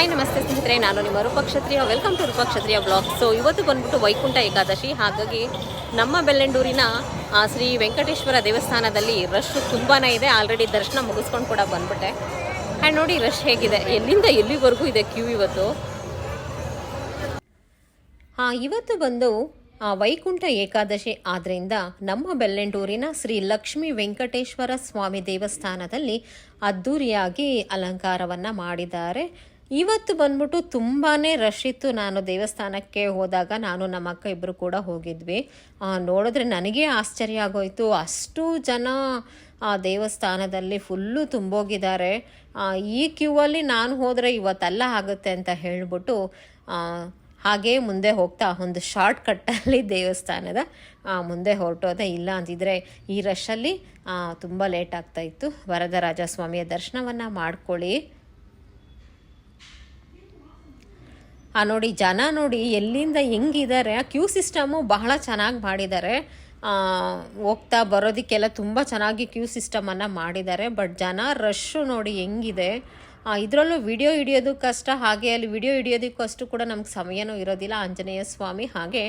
Hi ನಮಸ್ತೆ ಸ್ನೇಹಿತರೆ. ನಾನು ನಿಮ್ಮ Rupakshatriya welcome to Rupakshatriya blog so ಇವತ್ತು ಬಂದ್ಬಿಟ್ಟು ವೈಕುಂಠ ಏಕಾದಶಿ. ಹಾಗಾಗಿ ನಮ್ಮ ಬೆಳ್ಳೆಂಡೂರಿನ ಶ್ರೀ ವೆಂಕಟೇಶ್ವರ ದೇವಸ್ಥಾನದಲ್ಲಿ ರಶ್ ತುಂಬಾ ಇದೆ. ಆಲ್ರೆಡಿ ದರ್ಶನ ಮುಗಿಸ್ಕೊಂಡು ಕೂಡ ಬಂದ್ಬಿಟ್ಟೆ. ಆ್ಯಂಡ್ ನೋಡಿ ರಶ್ ಹೇಗಿದೆ. ಎಲ್ಲಿಂದ ಎಲ್ಲಿವರೆಗೂ ಇದೆ ಕ್ಯೂ ಇವತ್ತು? ಹಾಂ ಇವತ್ತು ಬಂದು ಆ, ವೈಕುಂಠ ಏಕಾದಶಿ ಆದ್ದರಿಂದ ನಮ್ಮ ಬೆಲ್ಲೆಂಡೂರಿನ ಶ್ರೀ ಲಕ್ಷ್ಮೀ ವೆಂಕಟೇಶ್ವರ ಸ್ವಾಮಿ ದೇವಸ್ಥಾನದಲ್ಲಿ ಅದ್ಧೂರಿಯಾಗಿ ಅಲಂಕಾರವನ್ನು ಮಾಡಿದ್ದಾರೆ. ಇವತ್ತು ಬಂದ್ಬಿಟ್ಟು ತುಂಬಾ ರಶ್ ಇತ್ತು. ನಾನು ದೇವಸ್ಥಾನಕ್ಕೆ ಹೋದಾಗ ನಾನು ನಮ್ಮ ಅಕ್ಕ ಇಬ್ಬರು ಕೂಡ ಹೋಗಿದ್ವಿ. ನೋಡಿದ್ರೆ ನನಗೆ ಆಶ್ಚರ್ಯ ಆಗೋಯ್ತು. ಅಷ್ಟು ಜನ ಆ ದೇವಸ್ಥಾನದಲ್ಲಿ ಫುಲ್ಲು ತುಂಬೋಗಿದ್ದಾರೆ. ಈ ಕ್ಯೂ ಅಲ್ಲಿ ನಾನು ಹೋದರೆ ಇವತ್ತೆಲ್ಲ ಆಗುತ್ತೆ ಅಂತ ಹೇಳ್ಬಿಟ್ಟು ಹಾಗೇ ಮುಂದೆ ಹೋಗ್ತಾ, ಒಂದು ಶಾರ್ಟ್ ಕಟ್ಟಲ್ಲಿ ದೇವಸ್ಥಾನದ ಮುಂದೆ ಹೊರಟೋದೆ ಇಲ್ಲ ಅಂತಿದ್ರೆ ಈ ರಶಲ್ಲಿ ತುಂಬ ಲೇಟ್ ಆಗ್ತಾ ಇತ್ತು. ವರದರಾಜ ಸ್ವಾಮಿಯ ದರ್ಶನವನ್ನು ಮಾಡ್ಕೊಳ್ಳಿ. ಆ ನೋಡಿ, ಜನ ನೋಡಿ ಎಲ್ಲಿಂದ ಹೆಂಗಿದ್ದಾರೆ, ಆ ಕ್ಯೂ ಸಿಸ್ಟಮು ಬಹಳ ಚೆನ್ನಾಗಿ ಮಾಡಿದ್ದಾರೆ. ಹೋಗ್ತಾ ಬರೋದಕ್ಕೆಲ್ಲ ತುಂಬ ಚೆನ್ನಾಗಿ ಕ್ಯೂ ಸಿಸ್ಟಮನ್ನು ಮಾಡಿದ್ದಾರೆ. ಬಟ್ ಜನ ರಶ್ಶು ನೋಡಿ ಹೆಂಗಿದೆ. ಇದರಲ್ಲೂ ವಿಡಿಯೋ ಹಿಡಿಯೋದು ಕಷ್ಟ ಹಾಗೆ ಅಲ್ಲಿ ವಿಡಿಯೋ ಹಿಡಿಯೋದಕ್ಕೂ ಅಷ್ಟು ಕೂಡ ನಮ್ಗೆ ಸಮಯನೂ ಇರೋದಿಲ್ಲ. ಆಂಜನೇಯ ಸ್ವಾಮಿ ಹಾಗೆ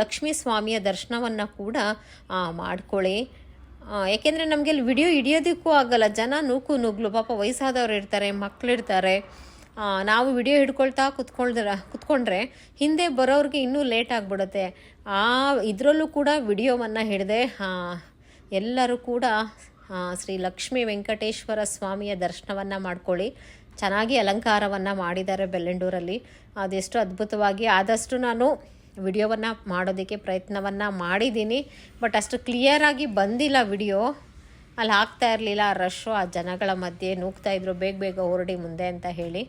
ಲಕ್ಷ್ಮೀ ಸ್ವಾಮಿಯ ದರ್ಶನವನ್ನು ಕೂಡ ಮಾಡ್ಕೊಳ್ಳಿ. ಯಾಕೆಂದರೆ ನಮಗೆ ಅಲ್ಲಿ ವಿಡಿಯೋ ಹಿಡಿಯೋದಕ್ಕೂ ಆಗಲ್ಲ. ಜನ ನೂಕು ನುಗ್ಲು ಪಾಪ ವಯಸ್ಸಾದವ್ರು ಇರ್ತಾರೆ ಮಕ್ಕಳಿರ್ತಾರೆ ನಾವು ವಿಡಿಯೋ ಹಿಡ್ಕೊಳ್ತಾ ಕುತ್ಕೊಳ್ದ್ರ ಕುತ್ಕೊಂಡ್ರೆ ಹಿಂದೆ ಬರೋರಿಗೆ ಇನ್ನೂ ಲೇಟ್ ಆಗಿಬಿಡುತ್ತೆ. ಆ, ಇದರಲ್ಲೂ ಕೂಡ ವಿಡಿಯೋವನ್ನು ಹಿಡಿದೆ ಎಲ್ಲರೂ ಕೂಡ ಶ್ರೀ ಲಕ್ಷ್ಮೀ ವೆಂಕಟೇಶ್ವರ ಸ್ವಾಮಿಯ ದರ್ಶನವನ್ನು ಮಾಡ್ಕೊಳ್ಳಿ. ಚೆನ್ನಾಗಿ ಅಲಂಕಾರವನ್ನು ಮಾಡಿದ್ದಾರೆ ಬೆಲ್ಲಂಡೂರಲ್ಲಿ ಅದೆಷ್ಟು ಅದ್ಭುತವಾಗಿ, ಆದಷ್ಟು ನಾನು ವಿಡಿಯೋವನ್ನು ಮಾಡೋದಕ್ಕೆ ಪ್ರಯತ್ನವನ್ನು ಮಾಡಿದ್ದೀನಿ. ಬಟ್ ಅಷ್ಟು ಕ್ಲಿಯರಾಗಿ ಬಂದಿಲ್ಲ ವಿಡಿಯೋ. ಅಲ್ಲಿ ಹಾಕ್ತಾ ಇರಲಿಲ್ಲ, ಆ ರಶ್ಶು ಆ ಜನಗಳ ಮಧ್ಯೆ ನೂಗ್ತಾ ಇದ್ರು, ಬೇಗ ಬೇಗ ಹೊರಡಿ ಮುಂದೆ ಅಂತ ಹೇಳಿ.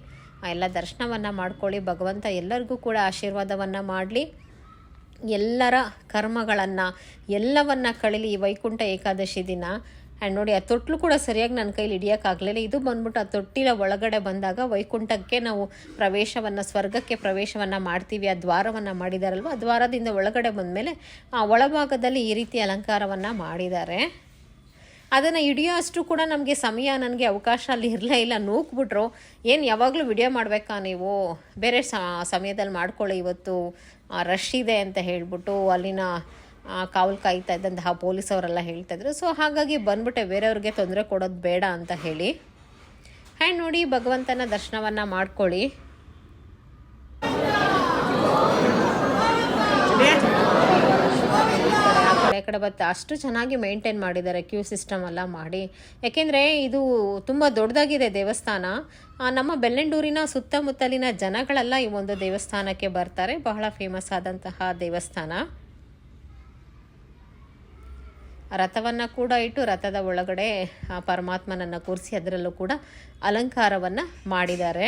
ಆ ಎಲ್ಲ ದರ್ಶನವನ್ನು ಮಾಡ್ಕೊಳ್ಳಿ, ಭಗವಂತ ಎಲ್ಲರಿಗೂ ಕೂಡ ಆಶೀರ್ವಾದವನ್ನು ಮಾಡಲಿ. ಎಲ್ಲರ ಕರ್ಮಗಳನ್ನು, ಎಲ್ಲವನ್ನ ಕಳೀಲಿ ಈ ವೈಕುಂಠ ಏಕಾದಶಿ ದಿನ. ಆ್ಯಂಡ್ ನೋಡಿ, ಆ ತೊಟ್ಲು ಕೂಡ ಸರಿಯಾಗಿ ನನ್ನ ಕೈಲಿ ಹಿಡಿಯೋಕ್ಕಾಗಲಿಲ್ಲ ಇದು ಬಂದ್ಬಿಟ್ಟು ಆ ತೊಟ್ಟಿಲ ಒಳಗಡೆ ಬಂದಾಗ ವೈಕುಂಠಕ್ಕೆ ನಾವು ಪ್ರವೇಶವನ್ನು, ಸ್ವರ್ಗಕ್ಕೆ ಪ್ರವೇಶವನ್ನು ಮಾಡ್ತೀವಿ, ಆ ದ್ವಾರವನ್ನು ಮಾಡಿದಾರಲ್ವ? ಆ ದ್ವಾರದಿಂದ ಒಳಗಡೆ ಬಂದಮೇಲೆ ಆ ಒಳಭಾಗದಲ್ಲಿ ಈ ರೀತಿ ಅಲಂಕಾರವನ್ನು ಮಾಡಿದ್ದಾರೆ. ಅದನ್ನು ಹಿಡಿಯೋ ಅಷ್ಟು ಕೂಡ ನಮಗೆ ಸಮಯ ನನಗೆ ಅವಕಾಶ ಅಲ್ಲಿ ಇರಲೇ ಇಲ್ಲ. ನೂಕ್ಬಿಟ್ರು. ಏನು ಯಾವಾಗಲೂ ವಿಡಿಯೋ ಮಾಡಬೇಕಾ ನೀವು? ಬೇರೆ ಸಮಯದಲ್ಲಿ ಮಾಡ್ಕೊಳ್ಳಿ ಇವತ್ತು. ರಶ್ ಇದೆ ಅಂತ ಹೇಳಿಬಿಟ್ಟು ಅಲ್ಲಿನ ಕಾವಲು ಕಾಯ್ತಾ ಇದ್ದಂತಹ ಪೊಲೀಸವರೆಲ್ಲ ಹೇಳ್ತಾಯಿದ್ರು ಸೊ ಹಾಗಾಗಿ ಬಂದ್ಬಿಟ್ಟೆ. ಬೇರೆಯವ್ರಿಗೆ ತೊಂದರೆ ಕೊಡೋದು ಬೇಡ ಅಂತ ಹೇಳಿ. ಆ್ಯಂಡ್ ನೋಡಿ ಭಗವಂತನ ದರ್ಶನವನ್ನು ಮಾಡ್ಕೊಳ್ಳಿ ಆ ಕಡೆ ಬತ್ತ, ಅಷ್ಟು ಚೆನ್ನಾಗಿ ಮೇಂಟೈನ್ ಮಾಡಿದ್ದಾರೆ ಕ್ಯೂ ಸಿಸ್ಟಮ್ ಎಲ್ಲ ಮಾಡಿ. ಯಾಕೆಂದರೆ ಇದು ತುಂಬ ದೊಡ್ಡದಾಗಿದೆ ದೇವಸ್ಥಾನ. ನಮ್ಮ ಬೆಳ್ಳೆಂಡೂರಿನ ಸುತ್ತಮುತ್ತಲಿನ ಜನಗಳೆಲ್ಲ ಈ ಒಂದು ದೇವಸ್ಥಾನಕ್ಕೆ ಬರ್ತಾರೆ. ಬಹಳ ಫೇಮಸ್ ಆದಂತಹ ದೇವಸ್ಥಾನ. ರಥವನ್ನು ಕೂಡ ಇಟ್ಟು ರಥದ ಒಳಗಡೆ ಪರಮಾತ್ಮನನ್ನು ಕೂರಿಸಿ ಅದರಲ್ಲೂ ಕೂಡ ಅಲಂಕಾರವನ್ನು ಮಾಡಿದ್ದಾರೆ.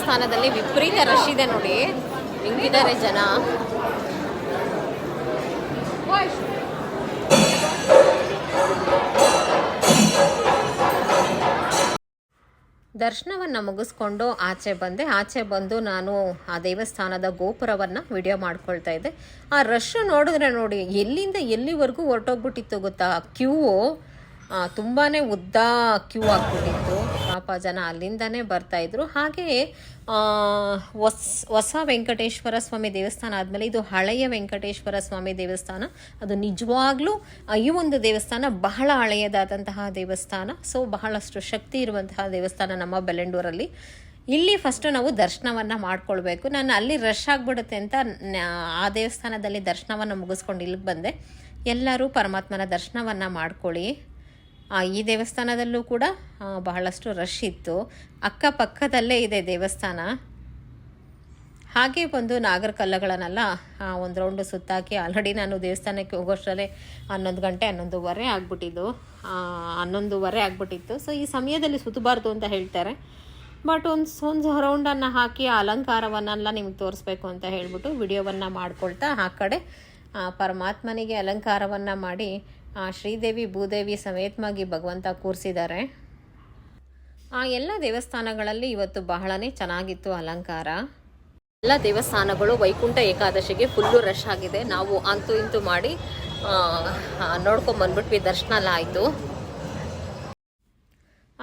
ಸ್ಥಾನದಲ್ಲಿ ವಿಪರೀತ ರಶ್ ಇದೆ ನೋಡಿ. ಹೆಂಗಿದ್ದಾರೆ ಜನ. ದರ್ಶನವನ್ನು ಮುಗಿಸ್ಕೊಂಡು ಆಚೆ ಬಂದೆ. ಆಚೆ ಬಂದು ನಾನು ಆ ದೇವಸ್ಥಾನದ ಗೋಪುರವನ್ನು ವಿಡಿಯೋ ಮಾಡ್ಕೊಳ್ತಾ ಇದ್ದೆ. ಆ ರಶ್ ನೋಡಿದ್ರೆ ನೋಡಿ, ಎಲ್ಲಿಂದ ಎಲ್ಲಿವರೆಗೂ ಹೊರಟೋಗ್ಬಿಟ್ಟಿತ್ತು ಗೊತ್ತಾ? ಕ್ಯೂ ತುಂಬಾ ಉದ್ದ ಕ್ಯೂ ಆಗ್ಬಿಟ್ಟಿತ್ತು ಪಾಪ ಜನ ಅಲ್ಲಿಂದನೇ ಬರ್ತಾಯಿದ್ರು ಹಾಗೆ ಹೊಸ, ಹೊಸ್ ವೆಂಕಟೇಶ್ವರ ಸ್ವಾಮಿ ದೇವಸ್ಥಾನ ಆದಮೇಲೆ ಇದು ಹಳೆಯ ವೆಂಕಟೇಶ್ವರ ಸ್ವಾಮಿ ದೇವಸ್ಥಾನ. ಅದು ನಿಜವಾಗ್ಲೂ ಈ ಒಂದು ದೇವಸ್ಥಾನ ಬಹಳ ಹಳೆಯದಾದಂತಹ ದೇವಸ್ಥಾನ. ಸೊ ಬಹಳಷ್ಟು ಶಕ್ತಿ ಇರುವಂತಹ ದೇವಸ್ಥಾನ ನಮ್ಮ ಬೆಲೆಂಡೂರಲ್ಲಿ ಇಲ್ಲಿ ಫಸ್ಟು ನಾವು ದರ್ಶನವನ್ನು ಮಾಡ್ಕೊಳ್ಬೇಕು. ನಾನು ಅಲ್ಲಿ ರಶ್ ಆಗಿಬಿಡುತ್ತೆ ಅಂತ ಆ ದೇವಸ್ಥಾನದಲ್ಲಿ ದರ್ಶನವನ್ನು ಮುಗಿಸ್ಕೊಂಡು ಇಲ್ಲಿಗೆ ಬಂದೆ. ಎಲ್ಲರೂ ಪರಮಾತ್ಮನ ದರ್ಶನವನ್ನು ಮಾಡ್ಕೊಳ್ಳಿ. ಈ ದೇವಸ್ಥಾನದಲ್ಲೂ ಕೂಡ ಬಹಳಷ್ಟು ರಶ್ ಇತ್ತು. ಅಕ್ಕಪಕ್ಕದಲ್ಲೇ ಇದೆ ದೇವಸ್ಥಾನ. ಹಾಗೆ ಬಂದು ನಾಗರ ಕಲ್ಲುಗಳನ್ನೆಲ್ಲ ಒಂದು ರೌಂಡು ಸುತ್ತಾಕಿ ಆಲ್ರೆಡಿ ನಾನು ದೇವಸ್ಥಾನಕ್ಕೆ ಹೋಗೋಷ್ಟರಲ್ಲೇ ಹನ್ನೊಂದು ಗಂಟೆ, ಹನ್ನೊಂದುವರೆ ಆಗ್ಬಿಟ್ಟಿದ್ದು. ಹನ್ನೊಂದುವರೆ ಆಗ್ಬಿಟ್ಟಿತ್ತು. ಸೊ ಈ ಸಮಯದಲ್ಲಿ ಸುತ್ತಬಾರ್ದು ಅಂತ ಹೇಳ್ತಾರೆ. ಬಟ್ ಒಂದು ಒಂದು ರೌಂಡನ್ನು ಹಾಕಿ ಆ ಅಲಂಕಾರವನ್ನೆಲ್ಲ ನಿಮ್ಗೆ ತೋರಿಸ್ಬೇಕು ಅಂತ ಹೇಳಿಬಿಟ್ಟು ವಿಡಿಯೋವನ್ನು ಮಾಡ್ಕೊಳ್ತಾ ಆ ಕಡೆ ಪರಮಾತ್ಮನಿಗೆ ಅಲಂಕಾರವನ್ನು ಮಾಡಿ ಶ್ರೀದೇವಿ ಭೂದೇವಿ ಸಮೇತವಾಗಿ ಭಗವಂತ ಕೂರಿಸಿದ್ದಾರೆ. ಆ, ಎಲ್ಲ ದೇವಸ್ಥಾನಗಳಲ್ಲಿ ಇವತ್ತು ಬಹಳನೇ ಚೆನ್ನಾಗಿತ್ತು ಅಲಂಕಾರ. ಎಲ್ಲ ದೇವಸ್ಥಾನಗಳು ವೈಕುಂಠ ಏಕಾದಶಿಗೆ ಫುಲ್ಲು ರಶ್ ಆಗಿದೆ. ನಾವು ಅಂತೂ ಇಂತೂ ಮಾಡಿ ನೋಡ್ಕೊಂಡು ಬಂದ್ಬಿಟ್ವಿ, ದರ್ಶನ ಎಲ್ಲ ಆಯಿತು.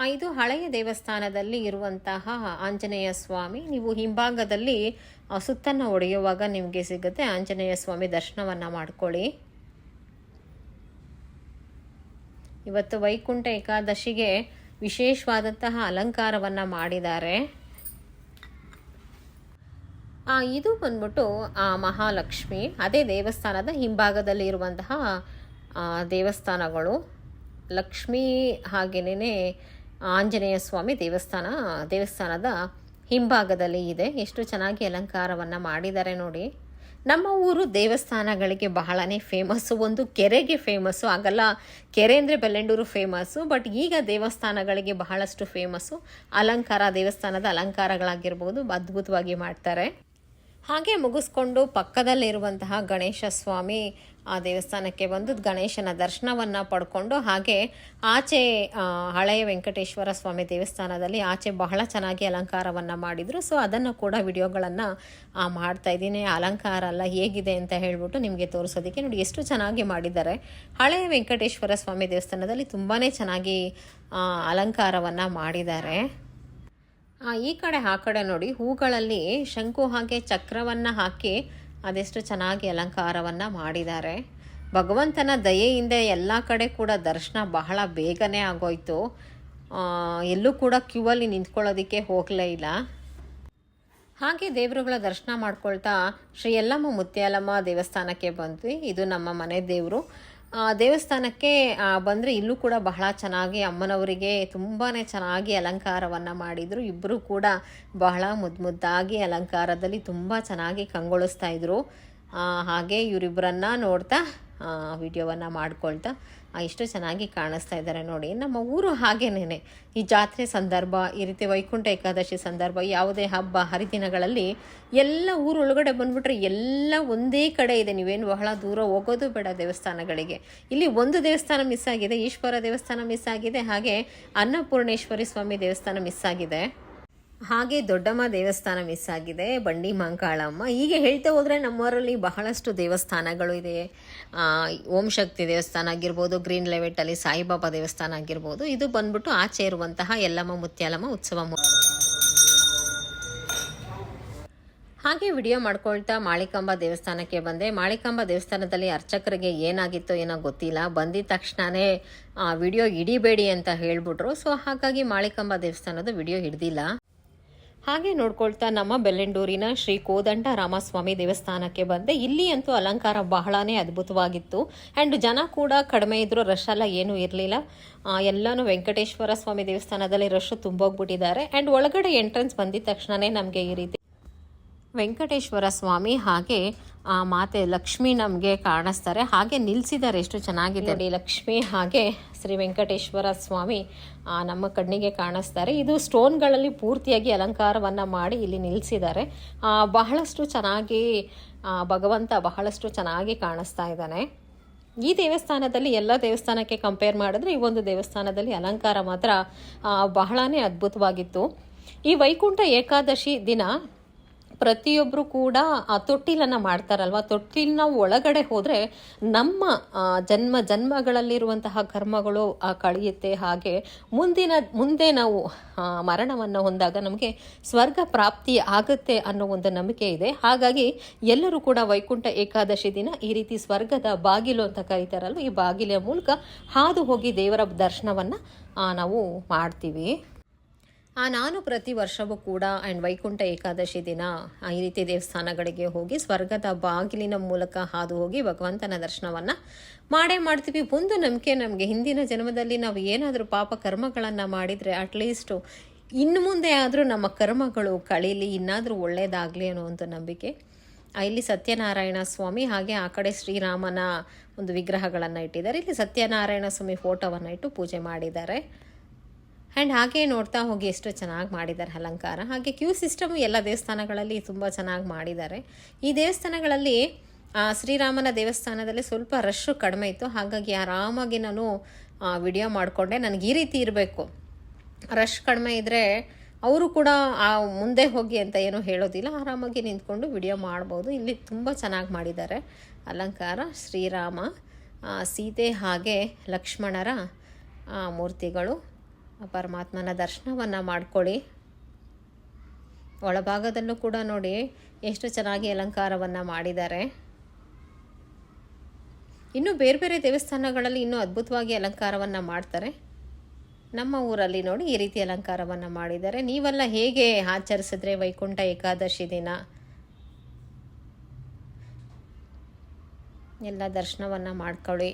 ಇದು ಹಳೆಯ ದೇವಸ್ಥಾನದಲ್ಲಿ ಇರುವಂತಹ ಆಂಜನೇಯ ಸ್ವಾಮಿ. ನೀವು ಹಿಂಭಾಗದಲ್ಲಿ ಸುತ್ತನ್ನು ಒಡೆಯುವಾಗ ನಿಮಗೆ ಸಿಗುತ್ತೆ ಆಂಜನೇಯ ಸ್ವಾಮಿ ದರ್ಶನವನ್ನು ಮಾಡ್ಕೊಳ್ಳಿ. ಇವತ್ತು ವೈಕುಂಠ ಏಕಾದಶಿಗೆ ವಿಶೇಷವಾದಂತಹ ಅಲಂಕಾರವನ್ನು ಮಾಡಿದ್ದಾರೆ. ಆ, ಇದು ಬಂದ್ಬಿಟ್ಟು ಆ, ಮಹಾಲಕ್ಷ್ಮಿ ಅದೇ ದೇವಸ್ಥಾನದ ಹಿಂಭಾಗದಲ್ಲಿ ಇರುವಂತಹ ದೇವಸ್ಥಾನಗಳು. ಲಕ್ಷ್ಮಿ ಹಾಗೆಯೇ ಆಂಜನೇಯ ಸ್ವಾಮಿ ದೇವಸ್ಥಾನ ದೇವಸ್ಥಾನದ ಹಿಂಭಾಗದಲ್ಲಿ ಇದೆ. ಎಷ್ಟು ಚೆನ್ನಾಗಿ ಅಲಂಕಾರವನ್ನು ಮಾಡಿದ್ದಾರೆ ನೋಡಿ. ನಮ್ಮ ಊರು ದೇವಸ್ಥಾನಗಳಿಗೆ ಬಹಳನೇ ಫೇಮಸ್ಸು. ಒಂದು ಕೆರೆಗೆ ಫೇಮಸ್ಸು. ಆಗಲ್ಲ ಕೆರೆ ಅಂದರೆ ಬೆಲ್ಲೆಂಡೂರು ಫೇಮಸ್ಸು, ಬಟ್ ಈಗ ದೇವಸ್ಥಾನಗಳಿಗೆ ಬಹಳಷ್ಟು ಫೇಮಸ್ಸು. ಅಲಂಕಾರ ದೇವಸ್ಥಾನದ ಅಲಂಕಾರಗಳಾಗಿರ್ಬೋದು, ಅದ್ಭುತವಾಗಿ ಮಾಡ್ತಾರೆ. ಹಾಗೆ ಮುಗಿಸ್ಕೊಂಡು ಪಕ್ಕದಲ್ಲಿರುವಂತಹ ಗಣೇಶ ಸ್ವಾಮಿ ಆ ದೇವಸ್ಥಾನಕ್ಕೆ ಬಂದು ಗಣೇಶನ ದರ್ಶನವನ್ನು ಪಡ್ಕೊಂಡು ಹಾಗೆ ಆಚೆ ಹಳೆಯ ವೆಂಕಟೇಶ್ವರ ಸ್ವಾಮಿ ದೇವಸ್ಥಾನದಲ್ಲಿ ಆಚೆ ಬಹಳ ಚೆನ್ನಾಗಿ ಅಲಂಕಾರವನ್ನು ಮಾಡಿದರು. ಸೊ ಅದನ್ನು ಕೂಡ ವಿಡಿಯೋಗಳನ್ನು ಮಾಡ್ತಾ ಇದ್ದೀನಿ. ಅಲಂಕಾರ ಎಲ್ಲ ಹೇಗಿದೆ ಅಂತ ಹೇಳ್ಬಿಟ್ಟು ನಿಮಗೆ ತೋರಿಸೋದಕ್ಕೆ ನೋಡಿ ಎಷ್ಟು ಚೆನ್ನಾಗಿ ಮಾಡಿದ್ದಾರೆ. ಹಳೆಯ ವೆಂಕಟೇಶ್ವರ ಸ್ವಾಮಿ ದೇವಸ್ಥಾನದಲ್ಲಿ ತುಂಬಾ ಚೆನ್ನಾಗಿ ಅಲಂಕಾರವನ್ನು ಮಾಡಿದ್ದಾರೆ. ಈ ಕಡೆ, ಆ ಕಡೆ ನೋಡಿ, ಹೂಗಳಲ್ಲಿ ಶಂಕು ಹಾಗೆ ಚಕ್ರವನ್ನು ಹಾಕಿ ಅದೆಷ್ಟು ಚೆನ್ನಾಗಿ ಅಲಂಕಾರವನ್ನು ಮಾಡಿದ್ದಾರೆ. ಭಗವಂತನ ದಯೆಯಿಂದ ಎಲ್ಲ ಕಡೆ ಕೂಡ ದರ್ಶನ ಬಹಳ ಬೇಗನೆ ಆಗೋಯ್ತು. ಎಲ್ಲೂ ಕೂಡ ಕ್ಯೂ ಅಲ್ಲಿ ನಿಂತ್ಕೊಳ್ಳೋದಕ್ಕೆ ಹೋಗಲೇ ಇಲ್ಲ. ಹಾಗೆ ದೇವರುಗಳ ದರ್ಶನ ಮಾಡ್ಕೊಳ್ತಾ ಶ್ರೀ ಯಲ್ಲಮ್ಮ ಮುತ್ಯಾಲಮ್ಮ ದೇವಸ್ಥಾನಕ್ಕೆ ಬಂದ್ವಿ. ಇದು ನಮ್ಮ ಮನೆ ದೇವರು. ದೇವಸ್ಥಾನಕ್ಕೆ ಬಂದರೆ ಇಲ್ಲೂ ಕೂಡ ಬಹಳ ಚೆನ್ನಾಗಿ ಅಮ್ಮನವರಿಗೆ ತುಂಬಾ ಚೆನ್ನಾಗಿ ಅಲಂಕಾರವನ್ನು ಮಾಡಿದರು. ಇಬ್ಬರು ಕೂಡ ಬಹಳ ಮುದ್ದು ಮುದ್ದಾಗಿ ಅಲಂಕಾರದಲ್ಲಿ ತುಂಬ ಚೆನ್ನಾಗಿ ಕಂಗೊಳಿಸ್ತಾ ಇದ್ರು. ಹಾಗೆ ಇವರಿಬ್ಬರನ್ನ ನೋಡ್ತಾ ವಿಡಿಯೋವನ್ನು ಮಾಡ್ಕೊಳ್ತಾ ಎಷ್ಟು ಚೆನ್ನಾಗಿ ಕಾಣಿಸ್ತಾ ಇದ್ದಾರೆ ನೋಡಿ. ನಮ್ಮ ಊರು ಹಾಗೇನೇ ಈ ಜಾತ್ರೆ ಸಂದರ್ಭ, ಈ ರೀತಿ ವೈಕುಂಠ ಏಕಾದಶಿ ಸಂದರ್ಭ, ಯಾವುದೇ ಹಬ್ಬ, ಹರಿದಿನಗಳಲ್ಲಿ ಎಲ್ಲ ಊರು ಒಳಗಡೆ ಬಂದ್ಬಿಟ್ರೆ ಎಲ್ಲ ಒಂದೇ ಕಡೆ ಇದೆ. ನೀವೇನು ಬಹಳ ದೂರ ಹೋಗೋದು ಬೇಡ ದೇವಸ್ಥಾನಗಳಿಗೆ. ಇಲ್ಲಿ ಒಂದು ದೇವಸ್ಥಾನ ಮಿಸ್ ಆಗಿದೆ, ಈಶ್ವರ ದೇವಸ್ಥಾನ ಮಿಸ್ ಆಗಿದೆ, ಹಾಗೆ ಅನ್ನಪೂರ್ಣೇಶ್ವರಿ ಸ್ವಾಮಿ ದೇವಸ್ಥಾನ ಮಿಸ್ ಆಗಿದೆ. ಹಾಗೆ ದೊಡ್ಡಮ್ಮ ದೇವಸ್ಥಾನ ಮಿಸ್ ಆಗಿದೆ, ಬಂಡಿ ಮಂಕಾಳಮ್ಮ. ಹೀಗೆ ಹೇಳ್ತಾ ಹೋದರೆ ನಮ್ಮೂರಲ್ಲಿ ಬಹಳಷ್ಟು ದೇವಸ್ಥಾನಗಳು ಇದೆ. ಓಂ ಶಕ್ತಿ ದೇವಸ್ಥಾನ ಆಗಿರ್ಬೋದು, ಗ್ರೀನ್ ಲೆವೆಟಲ್ಲಿ ಸಾಯಿಬಾಬಾ ದೇವಸ್ಥಾನ ಆಗಿರ್ಬೋದು. ಇದು ಬಂದ್ಬಿಟ್ಟು ಆಚೆ ಇರುವಂತಹ ಯಲ್ಲಮ್ಮ ಮುತ್ಯಾಲಮ್ಮ ಉತ್ಸವ ಹಾಗೆ ವಿಡಿಯೋ ಮಾಡ್ಕೊಳ್ತಾ ಮಾಳಿಕಾಂಬ ದೇವಸ್ಥಾನಕ್ಕೆ ಬಂದೆ. ಮಾಳಿಕಾಂಬ ದೇವಸ್ಥಾನದಲ್ಲಿ ಅರ್ಚಕರಿಗೆ ಏನಾಗಿತ್ತೋ ಏನೋ ಗೊತ್ತಿಲ್ಲ. ಬಂದಿದ ತಕ್ಷಣವೇ ವಿಡಿಯೋ ಹಿಡಿಬೇಡಿ ಅಂತ ಹೇಳ್ಬಿಟ್ರು. ಸೊ ಹಾಗಾಗಿ ಮಾಳಿಕಾಂಬ ದೇವಸ್ಥಾನದ ವಿಡಿಯೋ ಹಿಡ್ದಿಲ್ಲ. ಹಾಗೆ ನೋಡ್ಕೊಳ್ತಾ ನಮ್ಮ ಬೆಲ್ಲೆಂಡೂರಿನ ಶ್ರೀ ಕೋದಂಡ ರಾಮಸ್ವಾಮಿ ದೇವಸ್ಥಾನಕ್ಕೆ ಬಂದೆ. ಇಲ್ಲಿ ಅಂತೂ ಅಲಂಕಾರ ಬಹಳನೇ ಅದ್ಭುತವಾಗಿತ್ತು. ಆ್ಯಂಡ್ ಜನ ಕೂಡ ಕಡಿಮೆ ಇದ್ರು ರಶ್ ಎಲ್ಲ ಏನೂ ಇರಲಿಲ್ಲ. ಎಲ್ಲನೂ ವೆಂಕಟೇಶ್ವರ ಸ್ವಾಮಿ ದೇವಸ್ಥಾನದಲ್ಲಿ ರಶ್ ತುಂಬೋಗ್ಬಿಟ್ಟಿದ್ದಾರೆ. ಆ್ಯಂಡ್ ಒಳಗಡೆ ಎಂಟ್ರೆನ್ಸ್ ಬಂದಿದ ತಕ್ಷಣವೇ ನಮಗೆ ಈ ರೀತಿ ವೆಂಕಟೇಶ್ವರ ಸ್ವಾಮಿ ಹಾಗೆ, ಆ ಮಾತೆ ಲಕ್ಷ್ಮಿ ನಮಗೆ ಕಾಣಿಸ್ತಾರೆ. ಹಾಗೆ ನಿಲ್ಲಿಸಿದ್ದಾರೆ ಎಷ್ಟು ಚೆನ್ನಾಗಿದೆ. ನೋಡಿ, ಲಕ್ಷ್ಮಿ ಹಾಗೆ ಶ್ರೀ ವೆಂಕಟೇಶ್ವರ ಸ್ವಾಮಿ ನಮ್ಮ ಕಣ್ಣಿಗೆ ಕಾಣಿಸ್ತಾರೆ. ಇದು ಸ್ಟೋನ್ಗಳಲ್ಲಿ ಪೂರ್ತಿಯಾಗಿ ಅಲಂಕಾರವನ್ನು ಮಾಡಿ ಇಲ್ಲಿ ನಿಲ್ಲಿಸಿದ್ದಾರೆ ಬಹಳಷ್ಟು ಚೆನ್ನಾಗಿ ಭಗವಂತ ಬಹಳಷ್ಟು ಚೆನ್ನಾಗಿ ಕಾಣಿಸ್ತಾ ಇದ್ದಾನೆ. ಈ ದೇವಸ್ಥಾನದಲ್ಲಿ, ಎಲ್ಲ ದೇವಸ್ಥಾನಕ್ಕೆ ಕಂಪೇರ್ ಮಾಡಿದ್ರೆ ಈ ಒಂದು ದೇವಸ್ಥಾನದಲ್ಲಿ ಅಲಂಕಾರ ಮಾತ್ರ ಬಹಳನೇ ಅದ್ಭುತವಾಗಿತ್ತು. ಈ ವೈಕುಂಠ ಏಕಾದಶಿ ದಿನ ಪ್ರತಿಯೊಬ್ಬರು ಕೂಡ ಆ ತೊಟ್ಟಿಲನ್ನು ಮಾಡ್ತಾರಲ್ವ? ತೊಟ್ಟಿಲಿನ ಒಳಗಡೆ ಹೋದರೆ ನಮ್ಮ ಜನ್ಮ, ಜನ್ಮಗಳಲ್ಲಿರುವಂತಹ ಕರ್ಮಗಳು ಕಳೆಯುತ್ತೆ. ಹಾಗೆ ಮುಂದಿನ, ಮುಂದೆ ನಾವು ಮರಣವನ್ನು ಹೊಂದಾಗ ನಮಗೆ ಸ್ವರ್ಗ ಪ್ರಾಪ್ತಿ ಆಗುತ್ತೆ ಅನ್ನೋ ಒಂದು ನಂಬಿಕೆ ಇದೆ. ಹಾಗಾಗಿ ಎಲ್ಲರೂ ಕೂಡ ವೈಕುಂಠ ಏಕಾದಶಿ ದಿನ ಈ ರೀತಿ ಸ್ವರ್ಗದ ಬಾಗಿಲು ಅಂತ ಕರೀತಾರಲ್ವ? ಈ ಬಾಗಿಲಿನ ಮೂಲಕ ಹಾದು ಹೋಗಿ ದೇವರ ದರ್ಶನವನ್ನು ನಾವು ಮಾಡ್ತೀವಿ. ನಾನು ಪ್ರತಿ ವರ್ಷವೂ ಕೂಡ ಆ್ಯಂಡ್ ವೈಕುಂಠ ಏಕಾದಶಿ ದಿನ ಆ, ಈ ರೀತಿ ದೇವಸ್ಥಾನಗಳಿಗೆ ಹೋಗಿ ಸ್ವರ್ಗದ ಬಾಗಿಲಿನ ಮೂಲಕ ಹಾದು ಹೋಗಿ ಭಗವಂತನ ದರ್ಶನವನ್ನು ಮಾಡೇ ಮಾಡ್ತೀವಿ. ಒಂದು ನಂಬಿಕೆ ನಮಗೆ. ಹಿಂದಿನ ಜನ್ಮದಲ್ಲಿ ನಾವು ಏನಾದರೂ ಪಾಪ ಕರ್ಮಗಳನ್ನು ಮಾಡಿದರೆ ಅಟ್ಲೀಸ್ಟು ಇನ್ನು ಮುಂದೆ ಆದರೂ ನಮ್ಮ ಕರ್ಮಗಳು ಕಳೀಲಿ ಇನ್ನಾದರೂ ಒಳ್ಳೆಯದಾಗಲಿ ಅನ್ನೋ ಒಂದು ನಂಬಿಕೆ. ಇಲ್ಲಿ ಸತ್ಯನಾರಾಯಣ ಸ್ವಾಮಿ ಹಾಗೆ ಆ ಕಡೆ ಶ್ರೀರಾಮನ ಒಂದು ವಿಗ್ರಹಗಳನ್ನು ಇಟ್ಟಿದ್ದಾರೆ. ಇಲ್ಲಿ ಸತ್ಯನಾರಾಯಣ ಸ್ವಾಮಿ ಫೋಟೋವನ್ನು ಇಟ್ಟು ಪೂಜೆ ಮಾಡಿದ್ದಾರೆ. ಆ್ಯಂಡ್ ಹಾಗೆ ನೋಡ್ತಾ ಹೋಗಿ ಎಷ್ಟು ಚೆನ್ನಾಗಿ ಮಾಡಿದ್ದಾರೆ ಅಲಂಕಾರ. ಹಾಗೆ ಕ್ಯೂ ಸಿಸ್ಟಮು ಎಲ್ಲ ದೇವಸ್ಥಾನಗಳಲ್ಲಿ ತುಂಬ ಚೆನ್ನಾಗಿ ಮಾಡಿದ್ದಾರೆ. ಈ ದೇವಸ್ಥಾನಗಳಲ್ಲಿ ಶ್ರೀರಾಮನ ದೇವಸ್ಥಾನದಲ್ಲಿ ಸ್ವಲ್ಪ ರಶ್ಶು ಕಡಿಮೆ ಇತ್ತು. ಹಾಗಾಗಿ ಆರಾಮಾಗಿ ನಾನು ವಿಡಿಯೋ ಮಾಡಿಕೊಂಡೆ. ನನಗೆ ಈ ರೀತಿ ಇರಬೇಕು. ರಶ್ ಕಡಿಮೆ ಇದ್ದರೆ ಅವರು ಕೂಡ ಆ, ಮುಂದೆ ಹೋಗಿ ಅಂತ ಏನೂ ಹೇಳೋದಿಲ್ಲ. ಆರಾಮಾಗಿ ನಿಂತ್ಕೊಂಡು ವಿಡಿಯೋ ಮಾಡ್ಬೋದು. ಇಲ್ಲಿ ತುಂಬ ಚೆನ್ನಾಗಿ ಮಾಡಿದ್ದಾರೆ. ಅಲಂಕಾರ, ಶ್ರೀರಾಮ ಸೀತೆ ಹಾಗೆ ಲಕ್ಷ್ಮಣರ ಮೂರ್ತಿಗಳು. ಪರಮಾತ್ಮನ ದರ್ಶನವನ್ನು ಮಾಡಿಕೊಳ್ಳಿ. ಒಳಭಾಗದಲ್ಲೂ ಕೂಡ ನೋಡಿ ಎಷ್ಟು ಚೆನ್ನಾಗಿ ಅಲಂಕಾರವನ್ನು ಮಾಡಿದ್ದಾರೆ. ಇನ್ನೂ ಬೇರೆ ಬೇರೆ ದೇವಸ್ಥಾನಗಳಲ್ಲಿ ಇನ್ನೂ ಅದ್ಭುತವಾಗಿ ಅಲಂಕಾರವನ್ನು ಮಾಡ್ತಾರೆ. ನಮ್ಮ ಊರಲ್ಲಿ ನೋಡಿ ಈ ರೀತಿ ಅಲಂಕಾರವನ್ನು ಮಾಡಿದ್ದಾರೆ. ನೀವೆಲ್ಲ ಹೇಗೆ ಆಚರಿಸಿದ್ರೆ ವೈಕುಂಠ ಏಕಾದಶಿ ದಿನ? ಎಲ್ಲ ದರ್ಶನವನ್ನು ಮಾಡ್ಕೊಳ್ಳಿ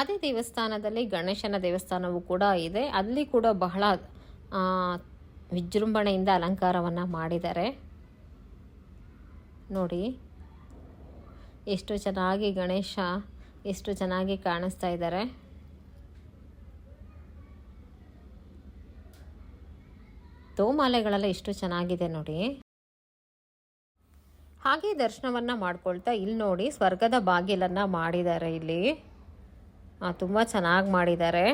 ಅದೇ ದೇವಸ್ಥಾನದಲ್ಲಿ ಗಣೇಶನ ದೇವಸ್ಥಾನವೂ ಕೂಡ ಇದೆ. ಅಲ್ಲಿ ಕೂಡ ಬಹಳ ವಿಜೃಂಭಣೆಯಿಂದ ಅಲಂಕಾರವನ್ನು ಮಾಡಿದ್ದಾರೆ. ನೋಡಿ, ಎಷ್ಟು ಚೆನ್ನಾಗಿ ಗಣೇಶ, ಎಷ್ಟು ಚೆನ್ನಾಗಿ ಕಾಣಿಸ್ತಾ ಇದ್ದಾರೆ. ತೋಮಾಲೆಗಳೆಲ್ಲ ಎಷ್ಟು ಚೆನ್ನಾಗಿದೆ ನೋಡಿ. ಹಾಗೆ ದರ್ಶನವನ್ನು ಮಾಡ್ಕೊಳ್ತಾ ಇಲ್ಲಿ ನೋಡಿ, ಸ್ವರ್ಗದ ಬಾಗಿಲನ್ನು ಮಾಡಿದ್ದಾರೆ ಇಲ್ಲಿ. ತುಂಬ ಚೆನ್ನಾಗಿ ಮಾಡಿದ್ದಾರೆ.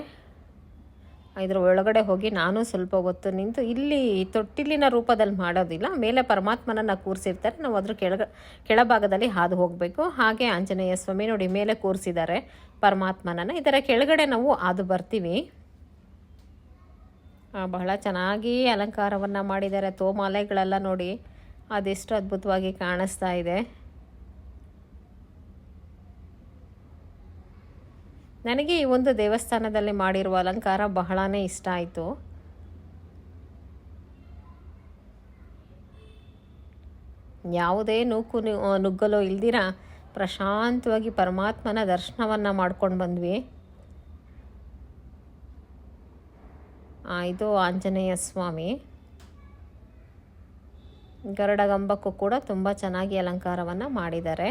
ಇದ್ರ ಒಳಗಡೆ ಹೋಗಿ ನಾನು ಸ್ವಲ್ಪ ಹೊತ್ತು ನಿಂತು ಇಲ್ಲಿ ತೊಟ್ಟಿಲಿನ ರೂಪದಲ್ಲಿ ಮಾಡೋದಿಲ್ಲ, ಮೇಲೆ ಪರಮಾತ್ಮನನ್ನು ಕೂರಿಸಿರ್ತಾರೆ. ನಾವು ಅದ್ರ ಕೆಳಗ, ಕೆಳಭಾಗದಲ್ಲಿ ಹಾದು ಹೋಗಬೇಕು. ಹಾಗೆ ಆಂಜನೇಯ ಸ್ವಾಮಿ ನೋಡಿ ಮೇಲೆ ಕೂರಿಸಿದ್ದಾರೆ ಪರಮಾತ್ಮನನ್ನು. ಇದರ ಕೆಳಗಡೆ ನಾವು ಹಾದು ಬರ್ತೀವಿ. ಬಹಳ ಚೆನ್ನಾಗಿ ಅಲಂಕಾರವನ್ನು ಮಾಡಿದ್ದಾರೆ. ತೋಮಾಲೆಗಳೆಲ್ಲ ನೋಡಿ, ಅದೆಷ್ಟು ಅದ್ಭುತವಾಗಿ ಕಾಣಿಸ್ತಾ ಇದೆ. ನನಗೆ ಈ ಒಂದು ದೇವಸ್ಥಾನದಲ್ಲಿ ಮಾಡಿರುವ ಅಲಂಕಾರ ಬಹಳನೇ ಇಷ್ಟ ಆಯಿತು. ಯಾವುದೇ ನೂಕು ನುಗ್ಗಲು ಇಲ್ದಿರ ಪ್ರಶಾಂತವಾಗಿ ಪರಮಾತ್ಮನ ದರ್ಶನವನ್ನು ಮಾಡ್ಕೊಂಡು ಬಂದ್ವಿ. ಇದು ಆಂಜನೇಯ ಸ್ವಾಮಿ. ಗರಡಗಂಬಕ್ಕೂ ಕೂಡ ತುಂಬ ಚೆನ್ನಾಗಿ ಅಲಂಕಾರವನ್ನು ಮಾಡಿದ್ದಾರೆ.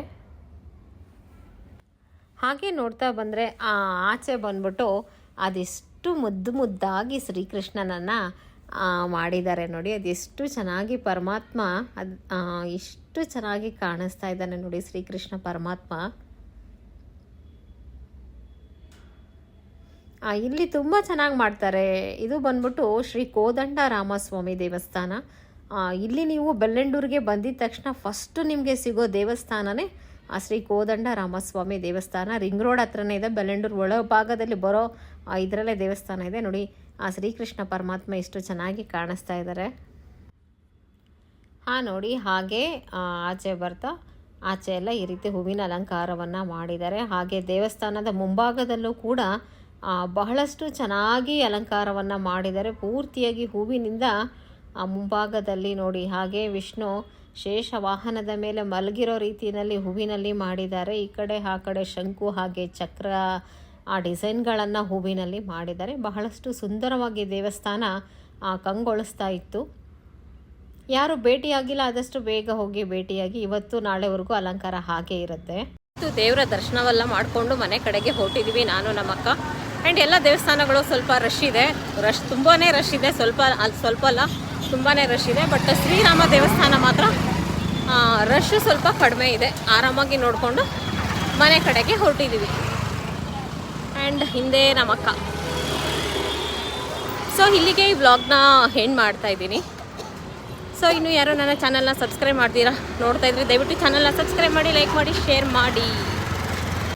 ಹಾಗೆ ನೋಡ್ತಾ ಬಂದರೆ ಆ ಆಚೆ ಬಂದ್ಬಿಟ್ಟು ಅದೆಷ್ಟು ಮುದ್ದು ಮುದ್ದಾಗಿ ಶ್ರೀಕೃಷ್ಣನನ್ನು ಮಾಡಿದ್ದಾರೆ ನೋಡಿ. ಅದೆಷ್ಟು ಚೆನ್ನಾಗಿ ಪರಮಾತ್ಮ, ಅದು ಎಷ್ಟು ಚೆನ್ನಾಗಿ ಕಾಣಿಸ್ತಾ ಇದ್ದಾನೆ ನೋಡಿ ಶ್ರೀಕೃಷ್ಣ ಪರಮಾತ್ಮ. ಇಲ್ಲಿ ತುಂಬ ಚೆನ್ನಾಗಿ ಮಾಡ್ತಾರೆ. ಇದು ಬಂದ್ಬಿಟ್ಟು ಶ್ರೀ ಕೋದಂಡ ರಾಮಸ್ವಾಮಿ ದೇವಸ್ಥಾನ ಇಲ್ಲಿ ನೀವು ಬೆಲ್ಲಂಡೂರಿಗೆ ಬಂದಿದ ತಕ್ಷಣ ಫಸ್ಟು ನಿಮಗೆ ಸಿಗೋ ದೇವಸ್ಥಾನನೇ ಶ್ರೀ ಕೋದಂಡ ರಾಮಸ್ವಾಮಿ ದೇವಸ್ಥಾನ ರಿಂಗ್ ರೋಡ್ ಹತ್ರನೇ ಇದೆ. ಬೆಲ್ಲಂಡೂರು ಒಳಭಾಗದಲ್ಲಿ ಬರೋ ಆ, ಇದರಲ್ಲೇ ದೇವಸ್ಥಾನ ಇದೆ. ನೋಡಿ ಆ ಶ್ರೀಕೃಷ್ಣ ಪರಮಾತ್ಮ ಎಷ್ಟು ಚೆನ್ನಾಗಿ ಕಾಣಿಸ್ತಾ ಇದ್ದಾರೆ. ಹಾಂ ನೋಡಿ ಹಾಗೆ ಆಚೆ ಬರ್ತಾ ಆಚೆ ಎಲ್ಲ ಈ ರೀತಿ ಹೂವಿನ ಅಲಂಕಾರವನ್ನು ಮಾಡಿದ್ದಾರೆ. ಹಾಗೆ ದೇವಸ್ಥಾನದ ಮುಂಭಾಗದಲ್ಲೂ ಕೂಡ ಬಹಳಷ್ಟು ಚೆನ್ನಾಗಿ ಅಲಂಕಾರವನ್ನು ಮಾಡಿದ್ದಾರೆ. ಪೂರ್ತಿಯಾಗಿ ಹೂವಿನಿಂದ ಆ ಮುಂಭಾಗದಲ್ಲಿ ನೋಡಿ. ಹಾಗೆ ವಿಷ್ಣು ಶೇಷ ವಾಹನದ ಮೇಲೆ ಮಲಗಿರೋ ರೀತಿಯಲ್ಲಿ ಹೂವಿನಲ್ಲಿ ಮಾಡಿದ್ದಾರೆ. ಈ ಕಡೆ, ಆ ಕಡೆ ಶಂಕು ಹಾಗೆ ಚಕ್ರ, ಆ ಡಿಸೈನ್ಗಳನ್ನು ಹೂವಿನಲ್ಲಿ ಮಾಡಿದ್ದಾರೆ. ಬಹಳಷ್ಟು ಸುಂದರವಾಗಿ ದೇವಸ್ಥಾನ ಕಂಗೊಳಿಸ್ತಾ ಇತ್ತು. ಯಾರು ಭೇಟಿಯಾಗಿಲ್ಲ, ಆದಷ್ಟು ಬೇಗ ಹೋಗಿ ಭೇಟಿಯಾಗಿ ಇವತ್ತು ನಾಳೆವರೆಗೂ ಅಲಂಕಾರ ಹಾಗೆ ಇರುತ್ತೆ. ದೇವರ ದರ್ಶನವೆಲ್ಲ ಮಾಡಿಕೊಂಡು ಮನೆ ಕಡೆಗೆ ಹೊರಟಿದ್ವಿ. ನಾನು ನಮ್ಮ ಅಕ್ಕ ಆ್ಯಂಡ್ ಎಲ್ಲ ದೇವಸ್ಥಾನಗಳು ಸ್ವಲ್ಪ ರಶ್ ಇದೆ. ರಶ್ ತುಂಬಾ ರಶ್ ಇದೆ. ಸ್ವಲ್ಪ ಅಲ್ಲಿ ಸ್ವಲ್ಪ ಅಲ್ಲ ತುಂಬಾ ರಶ್ ಇದೆ. ಬಟ್ ಶ್ರೀರಾಮ ದೇವಸ್ಥಾನ ಮಾತ್ರ ರಶ್ ಸ್ವಲ್ಪ ಕಡಿಮೆ ಇದೆ. ಆರಾಮಾಗಿ ನೋಡಿಕೊಂಡು ಮನೆ ಕಡೆಗೆ ಹೊರಟಿದ್ದೀವಿ ಆ್ಯಂಡ್ ಹಿಂದೆ ನಮ್ಮ ಅಕ್ಕ ಸೊ ಇಲ್ಲಿಗೆ ಈ ವ್ಲಾಗ್ನ ಹೆಣ್ಣು ಮಾಡ್ತಾ ಇದ್ದೀನಿ. ಸೊ ಇನ್ನು ಯಾರು ನನ್ನ ಚಾನಲ್ನ ಸಬ್ಸ್ಕ್ರೈಬ್ ಮಾಡ್ತೀರಾ? ನೋಡ್ತಾ ಇದ್ರಿ ದಯವಿಟ್ಟು ಚಾನಲ್ನ ಸಬ್ಸ್ಕ್ರೈಬ್ ಮಾಡಿ ಲೈಕ್ ಮಾಡಿ ಶೇರ್ ಮಾಡಿ.